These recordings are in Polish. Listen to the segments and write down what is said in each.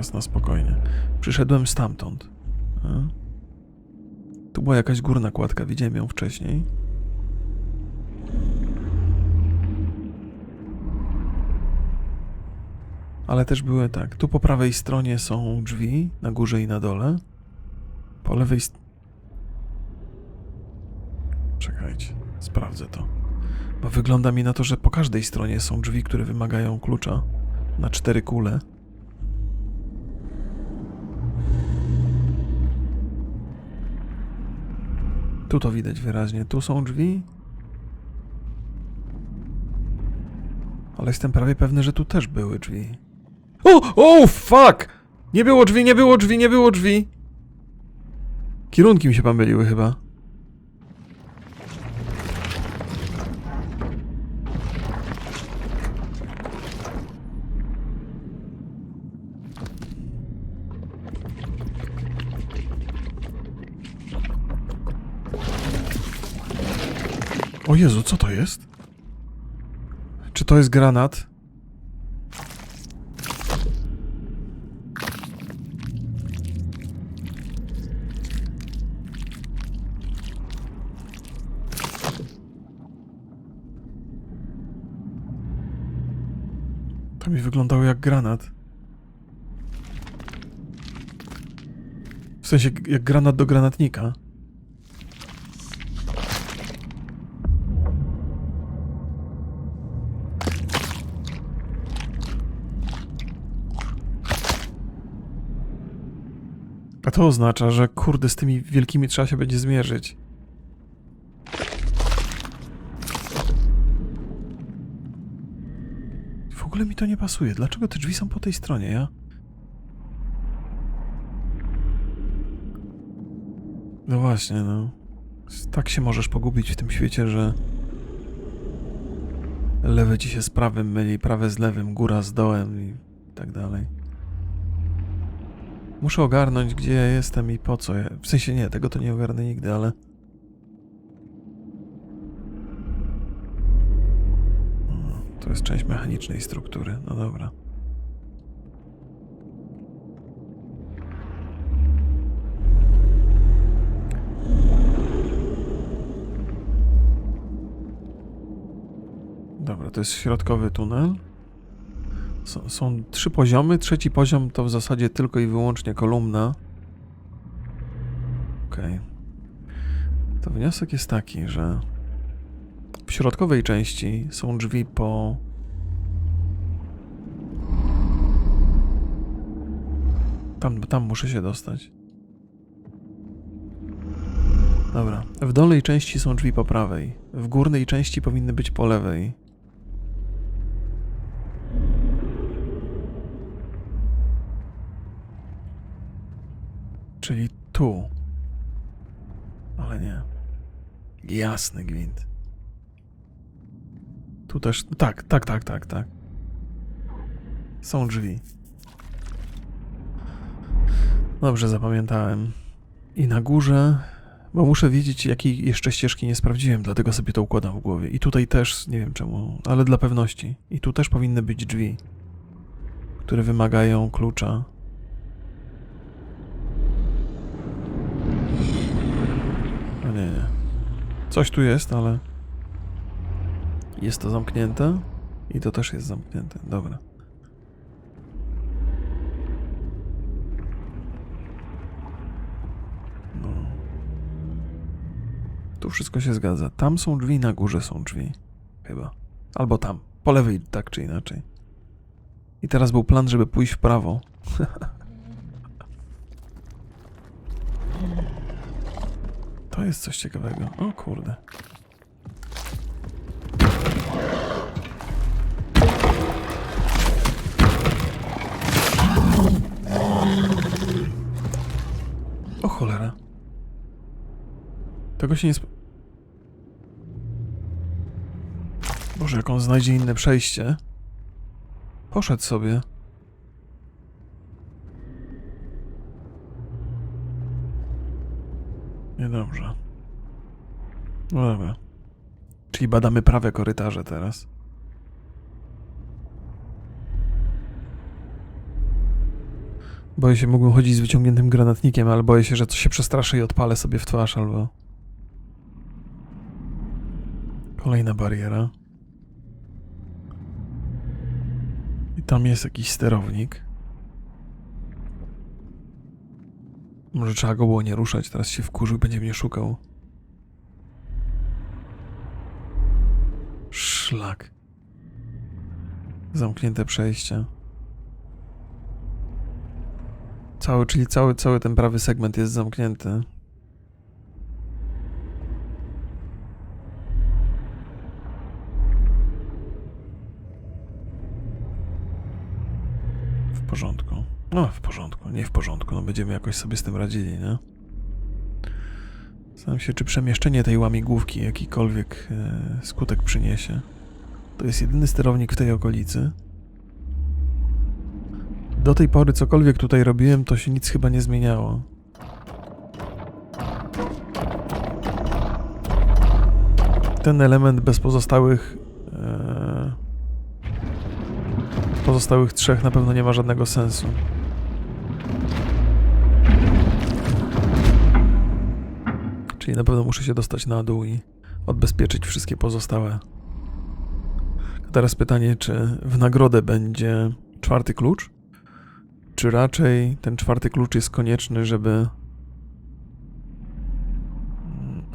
Teraz na spokojnie. Przyszedłem stamtąd. A? Tu była jakaś górna kładka, widziałem ją wcześniej. Ale też były tak. Tu po prawej stronie są drzwi, na górze i na dole. Po lewej. st- Czekajcie, sprawdzę to. Bo wygląda mi na to, że po każdej stronie są drzwi, które wymagają klucza na cztery kule. Tu to widać wyraźnie. Tu są drzwi. Ale jestem prawie pewny, że tu też były drzwi. O! O! Fuck! Nie było drzwi, nie było drzwi, nie było drzwi! Kierunki mi się pomyliły chyba. Jezu, co to jest? Czy to jest granat? To mi wyglądało jak granat. W sensie jak granat do granatnika. A to oznacza, że kurde, z tymi wielkimi trzeba się będzie zmierzyć. W ogóle mi to nie pasuje. Dlaczego te drzwi są po tej stronie, ja? No właśnie, no. Tak się możesz pogubić w tym świecie, że lewe ci się z prawym myli, prawe z lewym, góra z dołem i tak dalej. Muszę ogarnąć, gdzie ja jestem i po co. W sensie nie, tego to nie ogarnę nigdy, ale. Mm, To jest część mechanicznej struktury. No dobra. Dobra, to jest środkowy tunel. Są, trzy poziomy. Trzeci poziom to w zasadzie tylko i wyłącznie kolumna. Okej. To wniosek jest taki, że w środkowej części są drzwi po. Tam, tam muszę się dostać. Dobra. W dolnej części są drzwi po prawej. W górnej części powinny być po lewej. Czyli tu. Ale nie. Jasny gwint. Tu też. Tak, tak, tak, tak, tak. Są drzwi. Dobrze zapamiętałem. I na górze. Bo muszę wiedzieć, jakiej jeszcze ścieżki nie sprawdziłem, dlatego sobie to układam w głowie. I tutaj też, nie wiem czemu, ale dla pewności. I tu też powinny być drzwi, które wymagają klucza. A nie, nie. Coś tu jest, ale. Jest to zamknięte. I to też jest zamknięte. Dobra. No. Tu wszystko się zgadza. Tam są drzwi, na górze są drzwi. Chyba. Albo tam. Po lewej, tak czy inaczej. I teraz był plan, żeby pójść w prawo. To jest coś ciekawego. O kurde. O cholera. Tego się nie sp... Boże, jak on znajdzie inne przejście. Poszedł sobie. Niedobrze. No dobra. Czyli badamy prawe korytarze teraz. Boję się, mógłbym chodzić z wyciągniętym granatnikiem, ale boję się, że coś się przestraszy i odpalę sobie w twarz albo... Kolejna bariera. I tam jest jakiś sterownik. Może trzeba go było nie ruszać, teraz się wkurzył, będzie mnie szukał. Szlak. Zamknięte przejście. Cały, czyli cały, cały ten prawy segment jest zamknięty. Porządku. No, w porządku, nie w porządku. No, będziemy jakoś sobie z tym radzili, nie? Zastanawiam się, czy przemieszczenie tej łamigłówki jakikolwiek e, skutek przyniesie. To jest jedyny sterownik w tej okolicy. Do tej pory cokolwiek tutaj robiłem, to się nic chyba nie zmieniało. Ten element bez pozostałych e, pozostałych trzech na pewno nie ma żadnego sensu. Czyli na pewno muszę się dostać na dół i odbezpieczyć wszystkie pozostałe. Teraz pytanie, czy w nagrodę będzie czwarty klucz? Czy raczej ten czwarty klucz jest konieczny, żeby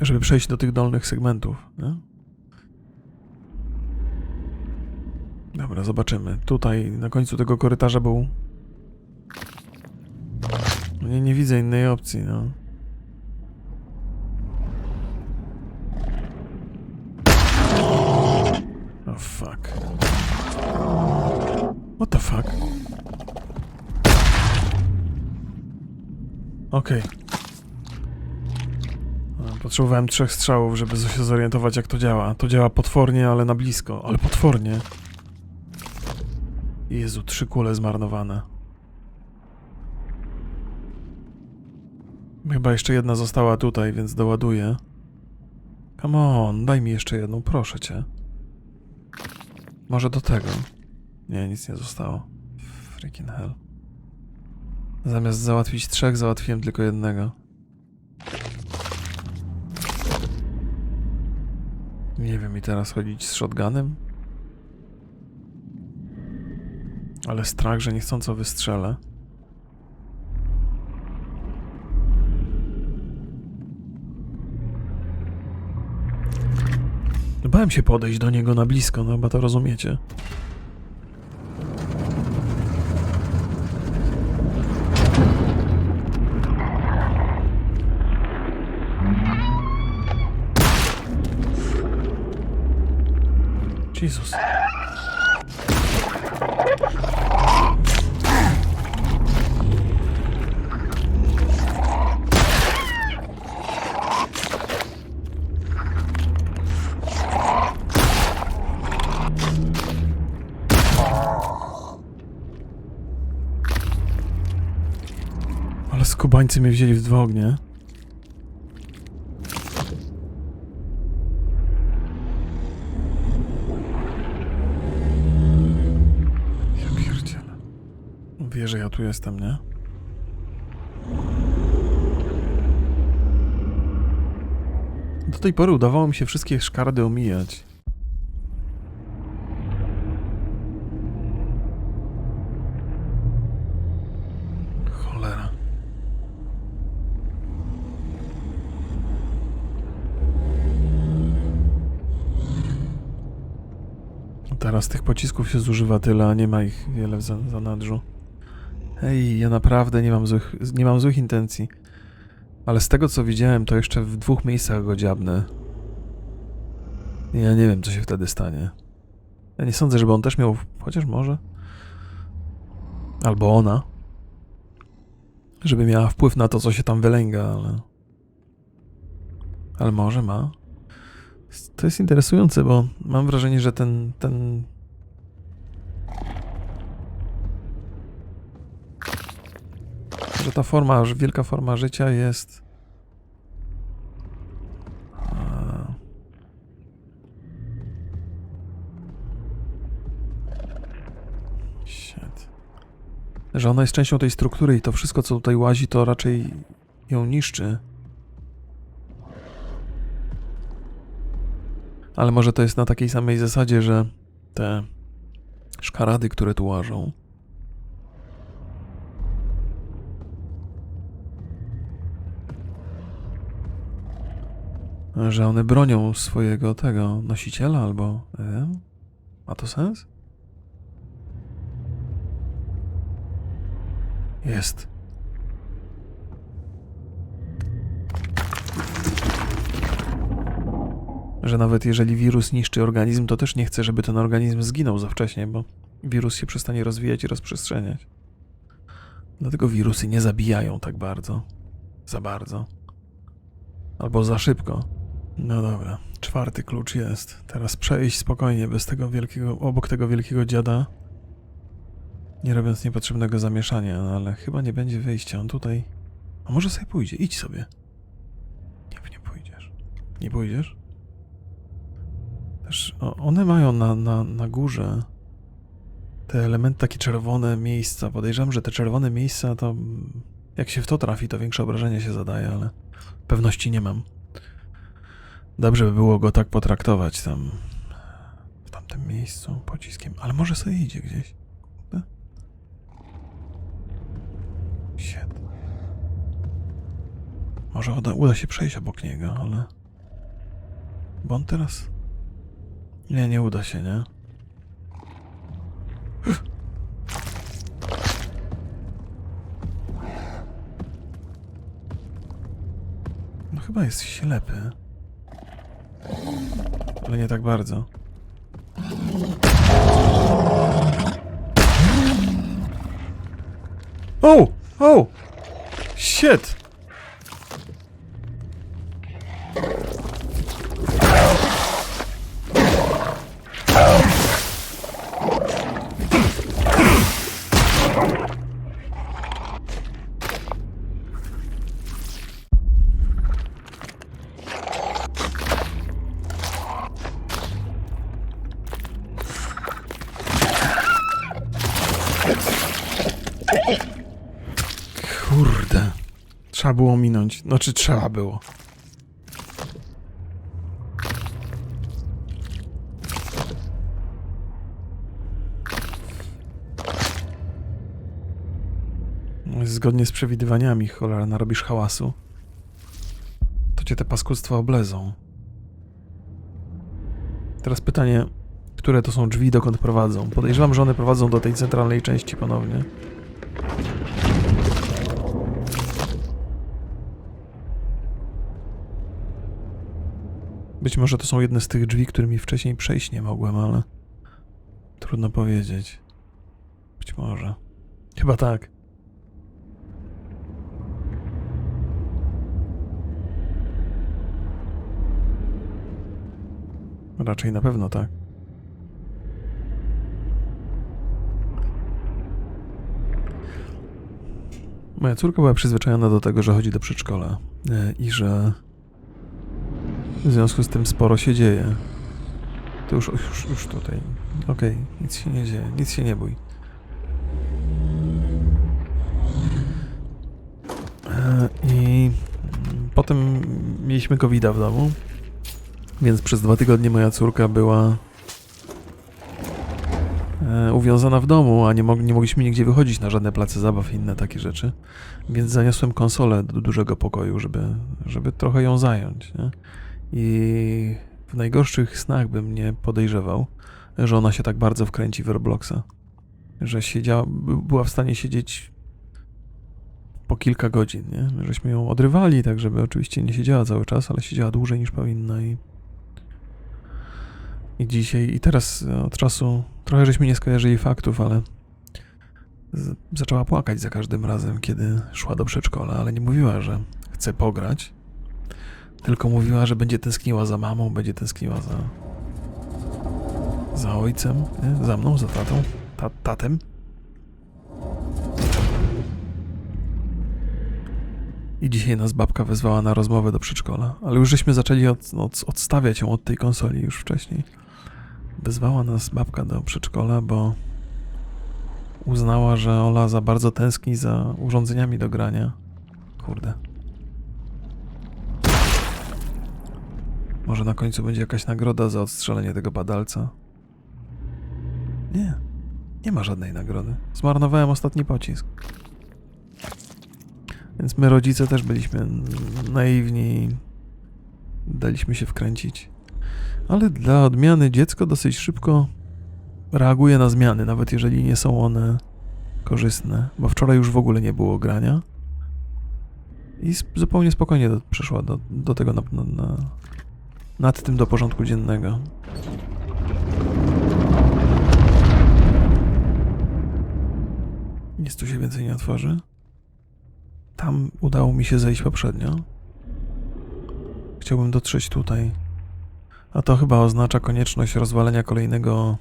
żeby przejść do tych dolnych segmentów, nie? Dobra, zobaczymy. Tutaj na końcu tego korytarza był. No Nie, nie widzę innej opcji, no. Oh fuck. What the fuck? Okej. A, Potrzebowałem trzech strzałów, żeby się zorientować, jak to działa. To działa potwornie, ale na blisko. Ale potwornie. Jezu, trzy kule zmarnowane. Chyba jeszcze jedna została tutaj, więc doładuję. Come on, daj mi jeszcze jedną, proszę cię. Może do tego. Nie, nic nie zostało. Freaking hell. Zamiast załatwić trzech, załatwiłem tylko jednego. Nie wiem, i teraz chodzić z shotgunem? Ale strach, że niechcąco wystrzelę. Bałem się podejść do niego na blisko, no chyba to rozumiecie. Jezus. Ale skubańcy mnie wzięli w dwa ognie. Pierdzielę. Wie, że ja tu jestem, nie? Do tej pory udawało mi się wszystkie szkardy omijać. Cholera. Teraz tych pocisków się zużywa tyle, a nie ma ich wiele w za- zanadrzu. Hej, ja naprawdę nie mam, złych, nie mam złych intencji. Ale z tego co widziałem, to jeszcze w dwóch miejscach go dziabnę. Ja nie wiem, co się wtedy stanie. Ja nie sądzę, żeby on też miał. Chociaż może. Albo ona. Żeby miała wpływ na to, co się tam wylęga, ale. Ale może ma. To jest interesujące, bo mam wrażenie, że ten. ten. Że ta forma, że wielka forma życia jest. Shit. Że ona jest częścią tej struktury i to wszystko, co tutaj łazi, to raczej ją niszczy. Ale może to jest na takiej samej zasadzie, że te szkarady, które tu łażą, że one bronią swojego tego nosiciela albo. Wiem. Ma to sens? Jest. Że nawet jeżeli wirus niszczy organizm, to też nie chce, żeby ten organizm zginął za wcześnie, bo wirus się przestanie rozwijać i rozprzestrzeniać. Dlatego wirusy nie zabijają tak bardzo. Za bardzo. Albo za szybko. No dobra, czwarty klucz jest. Teraz przejść spokojnie bez tego wielkiego, obok tego wielkiego dziada. Nie robiąc niepotrzebnego zamieszania, no ale chyba nie będzie wyjścia. On tutaj. A może sobie pójdzie? Idź sobie. Nie, nie pójdziesz. Nie pójdziesz? Też one mają na, na, na górze te elementy, takie czerwone miejsca. Podejrzewam, że te czerwone miejsca to. Jak się w to trafi, to większe obrażenie się zadaje, ale pewności nie mam. Dobrze by było go tak potraktować tam. W tamtym miejscu pociskiem. Ale może sobie idzie gdzieś. Shit. Może uda, uda się przejść obok niego, ale. Bo on teraz. Nie, nie uda się, nie? No chyba jest ślepy. Ale nie tak bardzo. O! O! Shit! Trzeba było minąć. Znaczy trzeba było. Zgodnie z przewidywaniami, cholera, narobisz hałasu. To cię te paskudztwa oblezą. Teraz pytanie, które to są drzwi, dokąd prowadzą? Podejrzewam, że one prowadzą do tej centralnej części ponownie. Być może to są jedne z tych drzwi, którymi wcześniej przejść nie mogłem, ale trudno powiedzieć. Być może. Chyba tak. Raczej na pewno tak. Moja córka była przyzwyczajona do tego, że chodzi do przedszkola e, i że w związku z tym sporo się dzieje. To już, już, już tutaj. Okej, nic się nie dzieje, nic się nie bój. E, I potem mieliśmy covid w domu, więc przez dwa tygodnie moja córka była e, uwiązana w domu, a nie, mog, nie mogliśmy nigdzie wychodzić na żadne place zabaw i inne takie rzeczy. Więc zaniosłem konsolę do dużego pokoju, żeby, żeby trochę ją zająć. Nie? I w najgorszych snach bym nie podejrzewał, że ona się tak bardzo wkręci w Robloxa. Że siedziała, by- była w stanie siedzieć po kilka godzin, nie? Żeśmy ją odrywali, tak żeby oczywiście nie siedziała cały czas, ale siedziała dłużej niż powinna i i dzisiaj, i teraz e, od czasu, trochę żeśmy nie skojarzyli faktów, ale zaczęła płakać za każdym razem, kiedy szła do przedszkola, ale nie mówiła, że chce pograć, tylko mówiła, że będzie tęskniła za mamą, będzie tęskniła za. za ojcem, nie? za mną, za tatą, ta, tatem. I dzisiaj nas babka wezwała na rozmowę do przedszkola, ale już żeśmy zaczęli od, od, odstawiać ją od tej konsoli już wcześniej. Wezwała nas babka do przedszkola, bo uznała, że Ola za bardzo tęskni za urządzeniami do grania. Kurde. Może na końcu będzie jakaś nagroda za odstrzelenie tego badalca? Nie. Nie ma żadnej nagrody. Zmarnowałem ostatni pocisk. Więc my rodzice też byliśmy naiwni daliśmy się wkręcić. Ale dla odmiany dziecko dosyć szybko reaguje na zmiany, nawet jeżeli nie są one korzystne, bo wczoraj już w ogóle nie było grania i zupełnie spokojnie do, przeszła do, do tego na, na, nad tym do porządku dziennego. Nic tu się więcej nie otworzy. Tam udało mi się zejść poprzednio. Chciałbym dotrzeć tutaj. A to chyba oznacza konieczność rozwalenia kolejnego.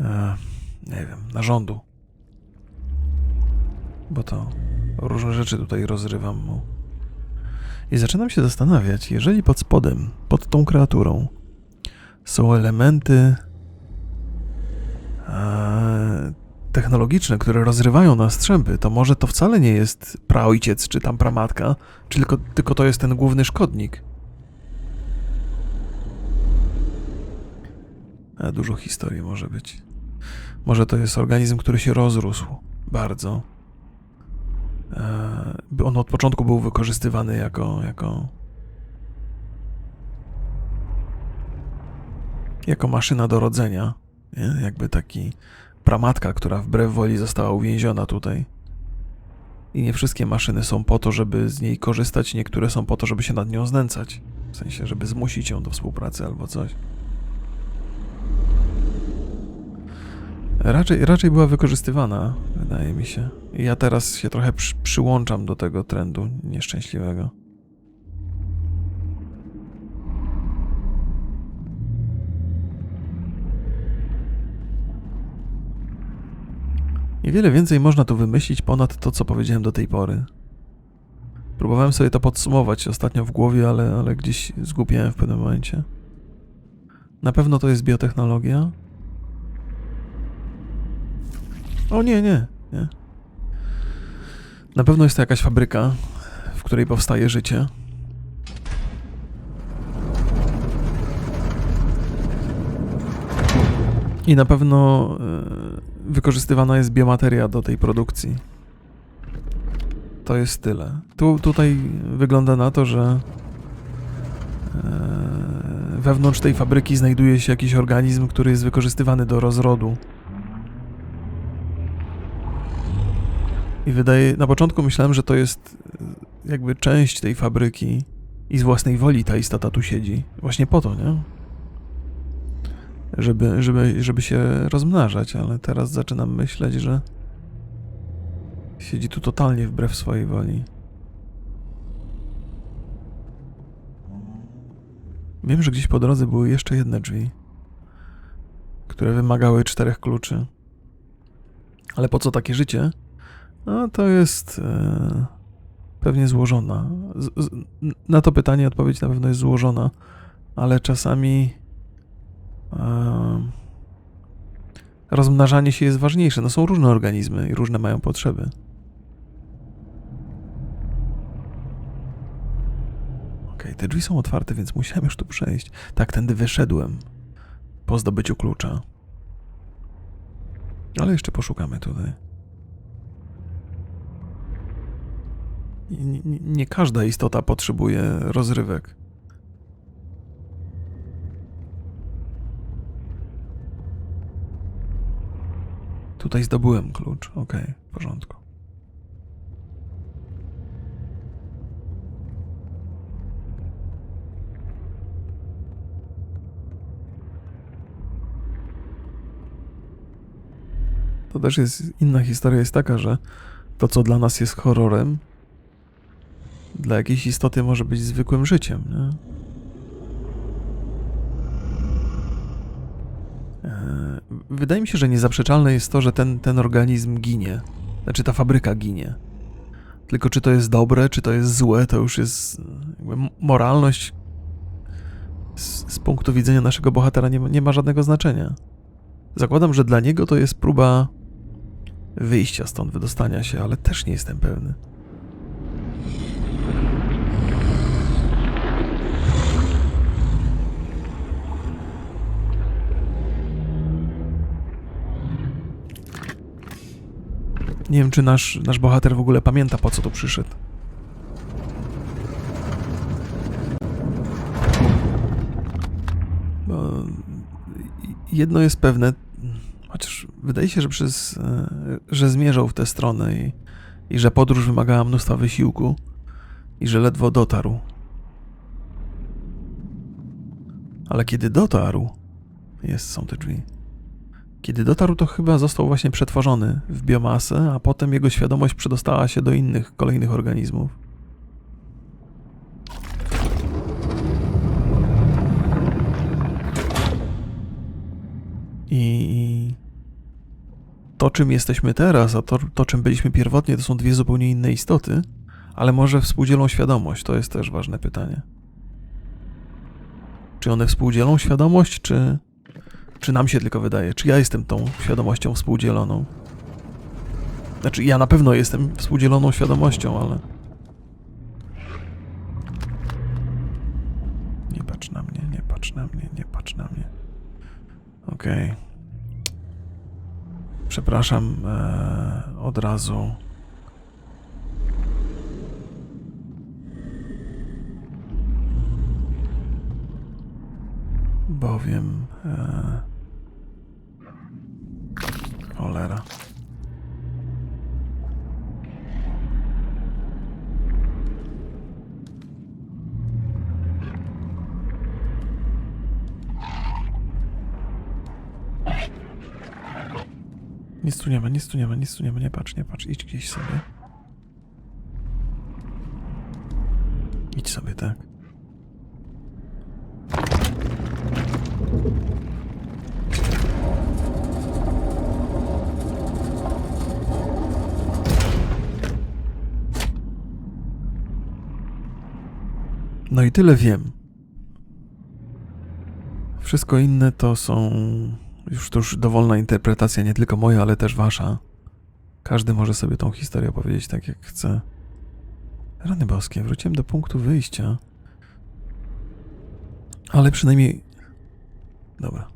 E, nie wiem, narządu. Bo to różne rzeczy tutaj rozrywam mu. I zaczynam się zastanawiać, jeżeli pod spodem, pod tą kreaturą są elementy e, technologiczne, które rozrywają na strzępy, to może to wcale nie jest praojciec czy tam pramatka, czy tylko, tylko to jest ten główny szkodnik. A dużo historii może być. Może to jest organizm, który się rozrósł bardzo. E, On od początku był wykorzystywany jako, jako, jako maszyna do rodzenia. Nie? Jakby taki pramatka, która wbrew woli została uwięziona tutaj. I nie wszystkie maszyny są po to, żeby z niej korzystać, niektóre są po to, żeby się nad nią znęcać. W sensie, żeby zmusić ją do współpracy albo coś. Raczej, raczej była wykorzystywana, wydaje mi się. I ja teraz się trochę przy, przyłączam do tego trendu nieszczęśliwego. Niewiele więcej można tu wymyślić ponad to, co powiedziałem do tej pory. Próbowałem sobie to podsumować ostatnio w głowie, ale, ale gdzieś zgubiłem w pewnym momencie. Na pewno to jest biotechnologia. O nie, nie, nie. Na pewno jest to jakaś fabryka, w której powstaje życie. I na pewno e, wykorzystywana jest biomateria do tej produkcji. To jest tyle. Tu, tutaj wygląda na to, że e, wewnątrz tej fabryki znajduje się jakiś organizm, który jest wykorzystywany do rozrodu. I wydaje, na początku myślałem, że to jest e, jakby część tej fabryki i z własnej woli ta istota tu siedzi. Właśnie po to, nie? Żeby, żeby, żeby się rozmnażać, ale teraz zaczynam myśleć, że siedzi tu totalnie wbrew swojej woli. Wiem, że gdzieś po drodze były jeszcze jedne drzwi, które wymagały czterech kluczy. Ale po co takie życie? No, to jest e, pewnie złożona. Z, z, na to pytanie odpowiedź na pewno jest złożona, ale czasami e, rozmnażanie się jest ważniejsze. No są różne organizmy i różne mają potrzeby. Okej, te drzwi są otwarte, więc musiałem już tu przejść. Tak, tędy wyszedłem po zdobyciu klucza. Ale jeszcze poszukamy tutaj. Nie, każda istota potrzebuje rozrywek. Tutaj zdobyłem klucz. Okej, w porządku. To też jest inna historia, jest taka, że to, co dla nas jest horrorem, dla jakiejś istoty może być zwykłym życiem, nie? Eee, Wydaje mi się, że niezaprzeczalne jest to, że ten, ten organizm ginie. Znaczy ta fabryka ginie. Tylko czy to jest dobre, czy to jest złe, to już jest moralność z, z punktu widzenia naszego bohatera nie nie ma żadnego znaczenia. Zakładam, że dla niego to jest próba wyjścia stąd, wydostania się, ale też nie jestem pewny. Nie wiem, czy nasz, nasz bohater w ogóle pamięta, po co tu przyszedł. Bo jedno jest pewne, chociaż wydaje się, że przez, e, że zmierzał w tę stronę i, i że podróż wymagała mnóstwa wysiłku i że ledwo dotarł. Ale kiedy dotarł, jest, są te drzwi. Kiedy dotarł, to chyba został właśnie przetworzony w biomasę, a potem jego świadomość przedostała się do innych, kolejnych organizmów. I to, czym jesteśmy teraz, a to, to, czym byliśmy pierwotnie, to są dwie zupełnie inne istoty, ale może współdzielą świadomość? To jest też ważne pytanie. Czy one współdzielą świadomość, czy, czy nam się tylko wydaje? Czy ja jestem tą świadomością współdzieloną? Znaczy, ja na pewno jestem współdzieloną świadomością, ale. Nie patrz na mnie, nie patrz na mnie, nie patrz na mnie. Okej. Przepraszam e, od razu. Bowiem. E, cholera. Nic tu nie ma, nic tu nie ma, nic tu nie ma, nie patrz, nie patrz, idź gdzieś sobie. Idź sobie, tak. No i tyle wiem. Wszystko inne to są już to już dowolna interpretacja, nie tylko moja, ale też wasza. Każdy może sobie tą historię opowiedzieć tak, jak chce. Rany boskie, wróciłem do punktu wyjścia. Ale przynajmniej. Dobra.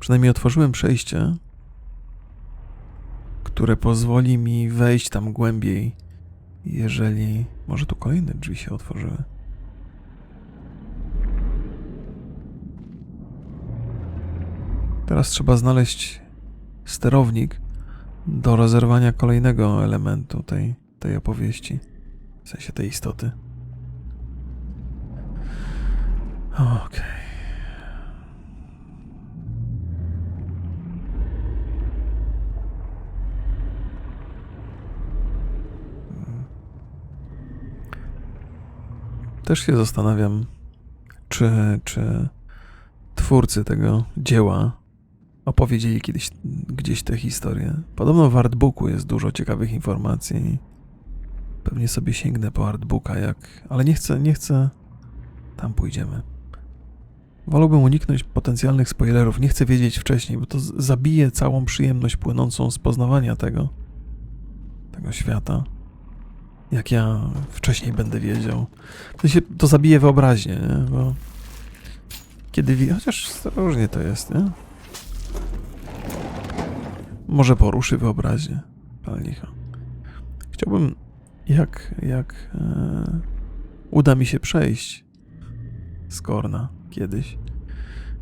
Przynajmniej otworzyłem przejście, które pozwoli mi wejść tam głębiej, jeżeli. Może tu kolejne drzwi się otworzyły. Teraz trzeba znaleźć sterownik do rozerwania kolejnego elementu tej, tej opowieści, w sensie tej istoty. Okej. Też się zastanawiam, czy, czy twórcy tego dzieła opowiedzieli kiedyś gdzieś tę historię. Podobno w artbooku jest dużo ciekawych informacji. Pewnie sobie sięgnę po artbooka, jak. Ale nie chcę, nie chcę. Tam pójdziemy. Wolałbym uniknąć potencjalnych spoilerów. Nie chcę wiedzieć wcześniej, bo to zabije całą przyjemność płynącą z poznawania tego. tego świata. Jak ja wcześniej będę wiedział. W sensie to zabije wyobraźnię, nie? Bo. Kiedy Chociaż różnie to jest, nie? Może poruszy wyobraźnię. Pal licho. Chciałbym, jak, jak e, uda mi się przejść z Korna kiedyś,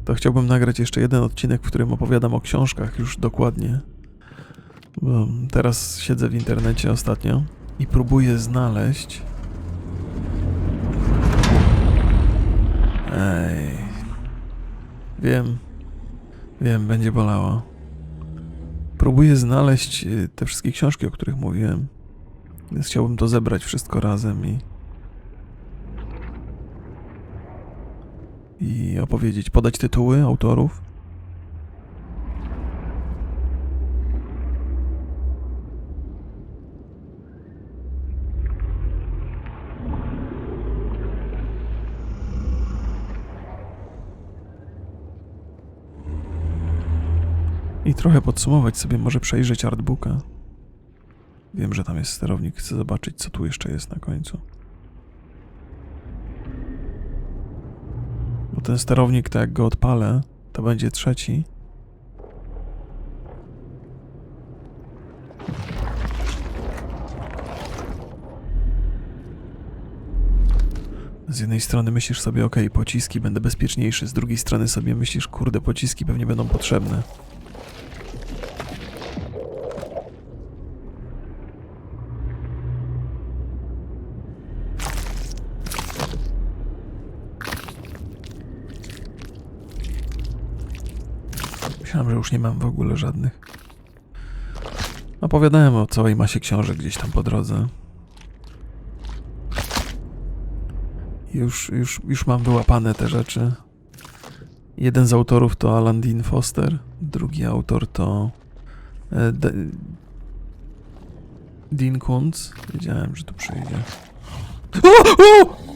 to chciałbym nagrać jeszcze jeden odcinek, w którym opowiadam o książkach już dokładnie. Bo teraz siedzę w internecie ostatnio i próbuję znaleźć. Ej. Wiem. Wiem, będzie bolało. Próbuję znaleźć y, te wszystkie książki, o których mówiłem. Więc chciałbym to zebrać wszystko razem i. I opowiedzieć, podać tytuły autorów. I trochę podsumować sobie, może przejrzeć artbooka. Wiem, że tam jest sterownik, chcę zobaczyć, co tu jeszcze jest na końcu. Bo ten sterownik, tak jak go odpalę, to będzie trzeci. Z jednej strony myślisz sobie, ok, pociski, będę bezpieczniejszy, z drugiej strony sobie myślisz, kurde, pociski pewnie będą potrzebne. Myślałem, że już nie mam w ogóle żadnych. Opowiadałem o całej masie książek gdzieś tam po drodze. Już, już, już mam wyłapane te rzeczy. Jeden z autorów to Alan Dean Foster, drugi autor to De, Dean Kuntz. Wiedziałem, że tu przyjdzie. O! O!